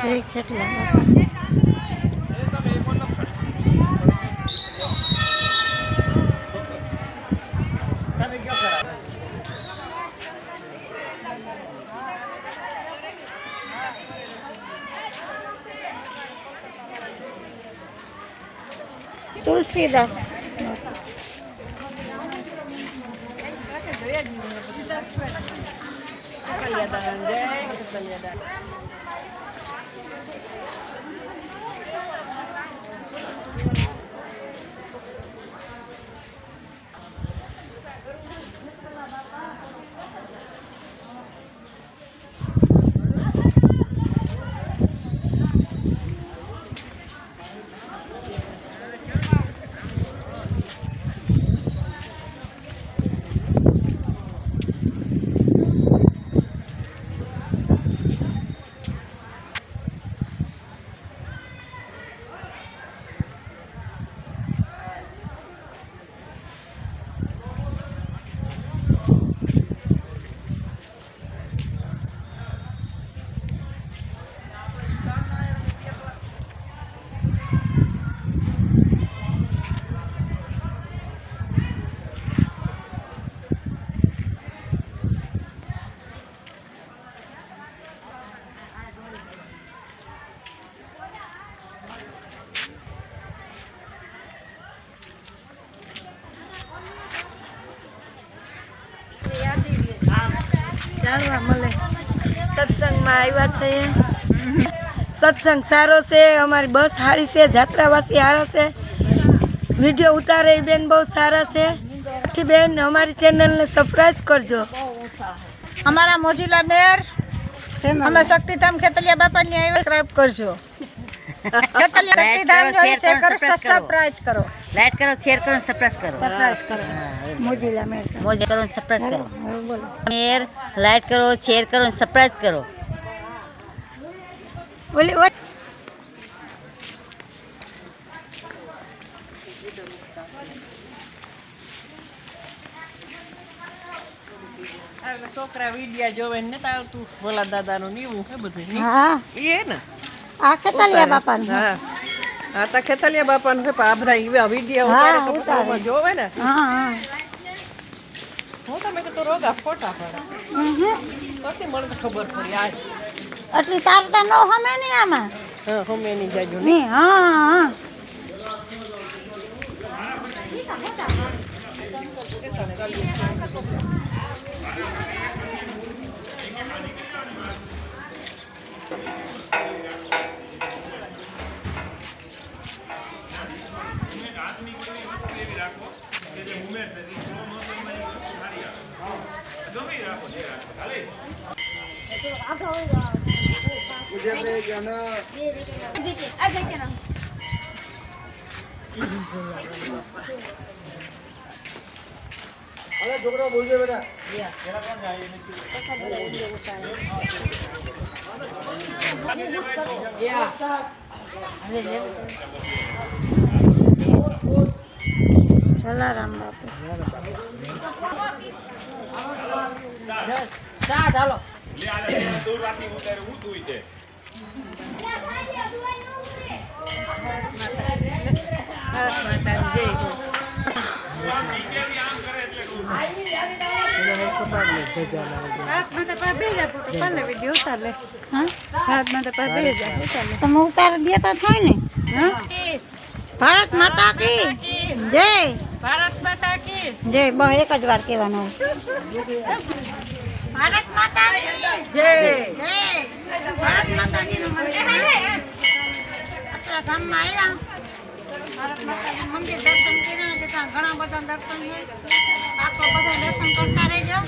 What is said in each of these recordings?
જય કલ્યાદાન જય તુલસીદાસ જાણવા મળે. સત્સંગમાં આવ્યા છે સત્સંગ સારો છે અમારી બસ સારી છે જાત્રાવાસી સારા છે. વીડિયો ઉતારે એ બેન બહુ સારા છે. બેન અમારી ચેનલને સરપ્રાઈઝ કરજો. અમારા મોજીલા મેર અમે શક્તિધામ ખેતલિયા બાપાની આવ્યા સબસ્ક્રાઇબ કરજો. શક્તિધામ જો શેર કરો સબસ્ક્રાઇબ કરો. લાઈટ કરો. શેર કરો સપ્રાઈઝ કરો સબસ્ક્રાઇબ કરો. મોજીલા મેર મોજ કરો કરો. કરો શેર કરો કરો. છોકરા વિડિયા જોવે ને આવતું ભોલા દાદા નું નીવું હે. બધું એ ને? આ ખેતલિયા બાપાનું હા? હા. તા ખેતલિયા બાપાનું હે પાભરા ઈવા વિડિયો હા, ઉતારે તો ઉતારે. બધામાં જોવે ને. હા હા. હું તમે કે તો રોગા ફોટા પાડે. હમ. પછી મને તો ખબર પડી આ. એટલી તારતા નો હમે નહીં આમાં. હા હમેની જાજુ નહીં હા હા. અરે છોકરા બોલજો બેટા કોણ જાય જલારામ બાપુ. હા? તમે ઉતાર દે તો થાય ને. હા? ભારત માતા કી. જય. ભારત માતા કી. જય બસ એક જ વાર કહેવાનું ભારત માતા જય. જય. ભારત માતાજીનું મંદિર આટલા ગામમાં આવ્યા ભારત માતાજીનું મંદિર દર્શન કર્યા કે ત્યાં ઘણા બધા દર્શન છે આખો બધા દર્શન કરતા રહેજો.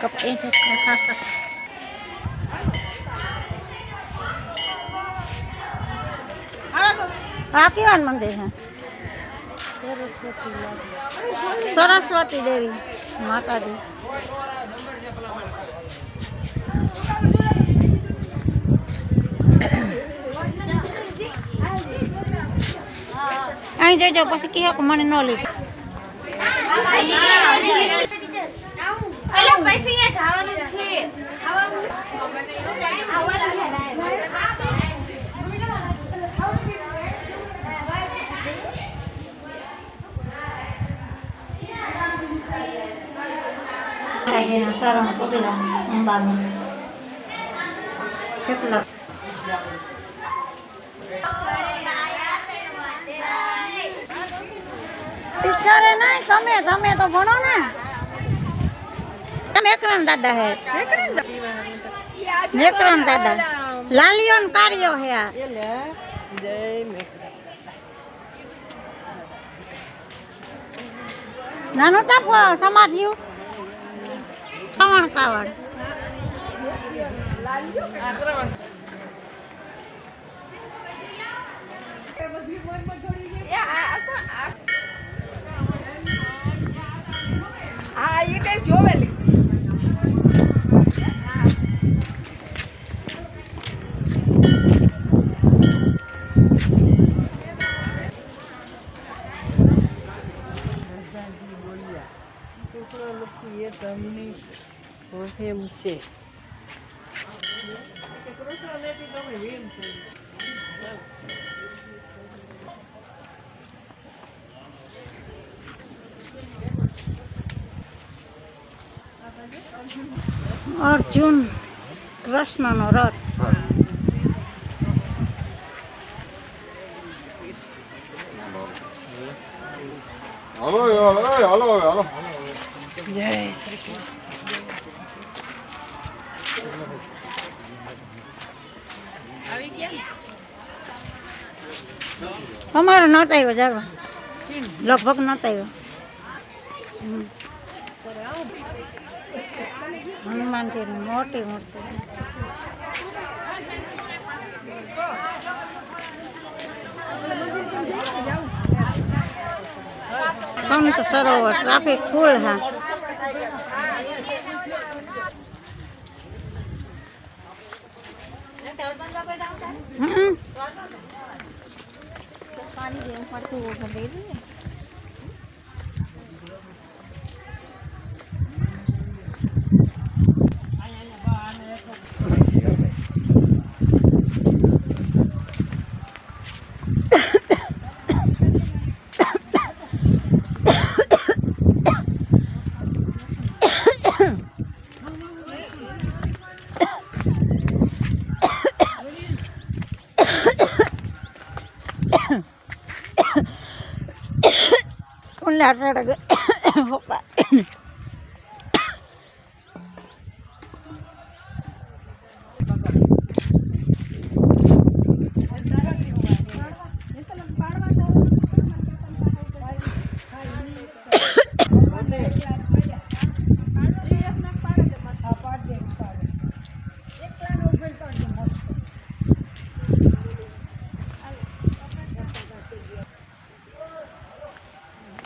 કપ એ આ કેવાનું મંદિર છે. સરસ્વતી દેવી માતાજી. અહીં જજો પછી કહે કે મને ન લીધું અહીંયા સારા પગલા અંબાનું કેટલા? ટીચરે નહીં, તમે તમે તો ભણો ને. મેકરણ દાદા હે. એકરણ દાદા. લાલિયો ને કાર્યો હે આ. નાનું તાપ સમાધ્યું. કવણ કાવણ હા એ કઈ જોવેલી. અર્જુન કૃષ્ણનો રથ. Hello hello hello hello. જય શ્રી હાલો અમારો નહોતો આવ્યો જાગવા લગભગ નહોતો આવ્યો. હનુમાનજી મોટી મૂર્તિ સંત સરોવર, ટ્રાફિક ફૂલ હા હમ. पानी देव पर तो बंदे भी ஒன்று அட்டடக்கு